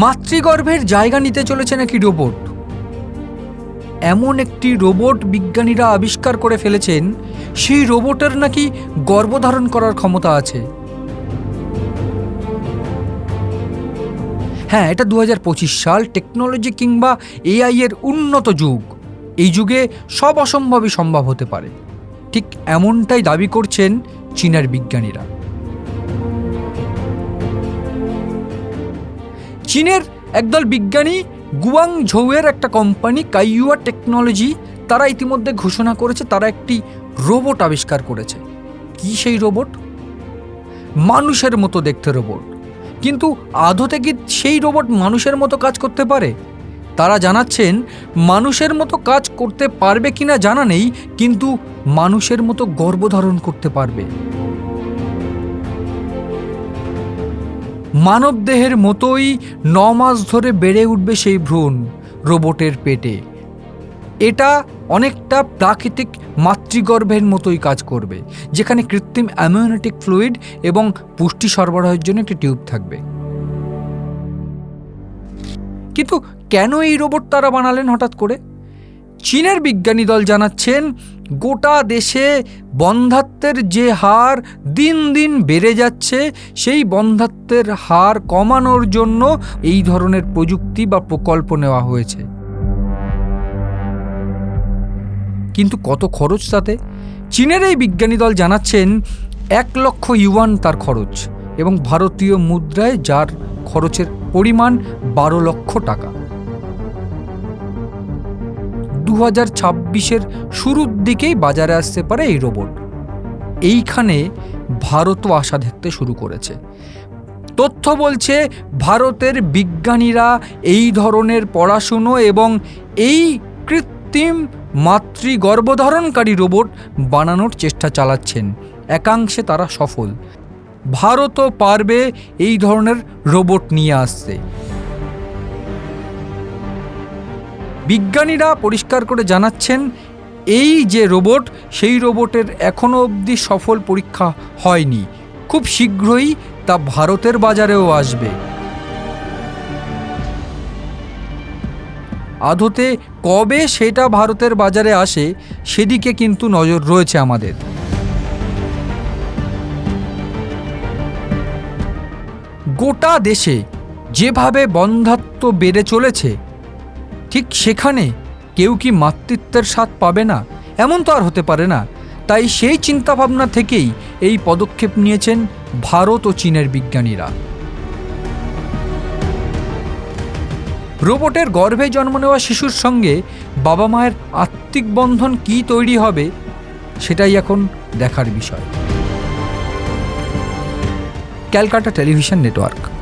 মাতৃগর্ভের জায়গা নিতে চলেছে নাকি রোবট? এমন একটি রোবট বিজ্ঞানীরা আবিষ্কার করে ফেলেছেন, সেই রোবটের নাকি গর্ভধারণ করার ক্ষমতা আছে। হ্যাঁ এটা দু হাজার পঁচিশ সাল টেকনোলজি কিংবা এআই এর উন্নত যুগ। এই যুগে সব অসম্ভবই সম্ভব হতে পারে। ঠিক এমনটাই দাবি করছেন চীনের বিজ্ঞানীরা। চীনের একদল বিজ্ঞানী গুয়াং ঝৌয়ের একটা কোম্পানি, কাইয়ুয়া টেকনোলজি, তারা ইতিমধ্যে ঘোষণা করেছে তারা একটি রোবট আবিষ্কার করেছে। কি সেই রোবট? মানুষের মতো দেখতে রোবট। কিন্তু আদতে কি সেই রোবট মানুষের মতো কাজ করতে পারে? তারা জানাচ্ছেন, মানুষের মতো কাজ করতে পারবে কিনা জানা নেই, কিন্তু মানুষের মতো গর্ভধারণ করতে পারবে। মানবদেহের মতোই ন মাস ধরে বেড়ে উঠবে সেই ভ্রূণ, রোবটের পেটে। এটা অনেকটা প্রাকৃতিক মাতৃগর্ভের মতোই কাজ করবে, যেখানে কৃত্রিম অ্যামিউনেটিক ফ্লুইড এবং পুষ্টি সরবরাহের জন্য একটি টিউব থাকবে। কিন্তু কেন এই রোবট তারা বানালেন হঠাৎ করে? চীনের বিজ্ঞানী দল জানাচ্ছেন গোটা দেশে বন্ধাত্বের যে হার দিন দিন বেড়ে যাচ্ছে, সেই বন্ধাত্বের হার কমানোর জন্য এই ধরনের প্রযুক্তি বা প্রকল্প নেওয়া হয়েছে। কিন্তু কত খরচ তাতে? চীনের এই বিজ্ঞানী দল জানাচ্ছেন, এক লক্ষ ইউয়ান তার খরচ এবং ভারতীয় মুদ্রায় যার খরচের পরিমাণ বারো লক্ষ টাকা। দু হাজার ছাব্বিশের শুরুর দিকেই বাজারে আসতে পারে এই রোবট। এইখানে ভারতও আশা দেখতে শুরু করেছে। তথ্য বলছে, ভারতের বিজ্ঞানীরা এই ধরনের পড়াশুনো এবং এই কৃত্রিম মাতৃ গর্ভধারণকারী রোবট বানানোর চেষ্টা চালাচ্ছেন। একাংশে তারা সফল। ভারতও পারবে এই ধরনের রোবট নিয়ে আসতে। বিজ্ঞানীরা পরিষ্কার করে জানাচ্ছেন, এই যে রোবট, সেই রোবটের এখনও অবধি সফল পরীক্ষা হয়নি। খুব শীঘ্রই তা ভারতের বাজারেও আসবে। আদতে কবে সেটা ভারতের বাজারে আসে, সেদিকে কিন্তু নজর রয়েছে আমাদের। গোটা দেশে যেভাবে বন্ধাত্ব বেড়ে চলেছে ঠিক সেখানে কেউ কি মাতৃত্বের স্বাদ পাবে না? এমন তো আর হতে পারে না। তাই সেই চিন্তাভাবনা থেকেই এই পদক্ষেপ নিয়েছেন ভারত ও চীনের বিজ্ঞানীরা। রোবটের গর্ভে জন্ম নেওয়া শিশুর সঙ্গে বাবা মায়ের আত্মিক বন্ধন কী তৈরি হবে, সেটাই এখন দেখার বিষয়। Calcutta television network.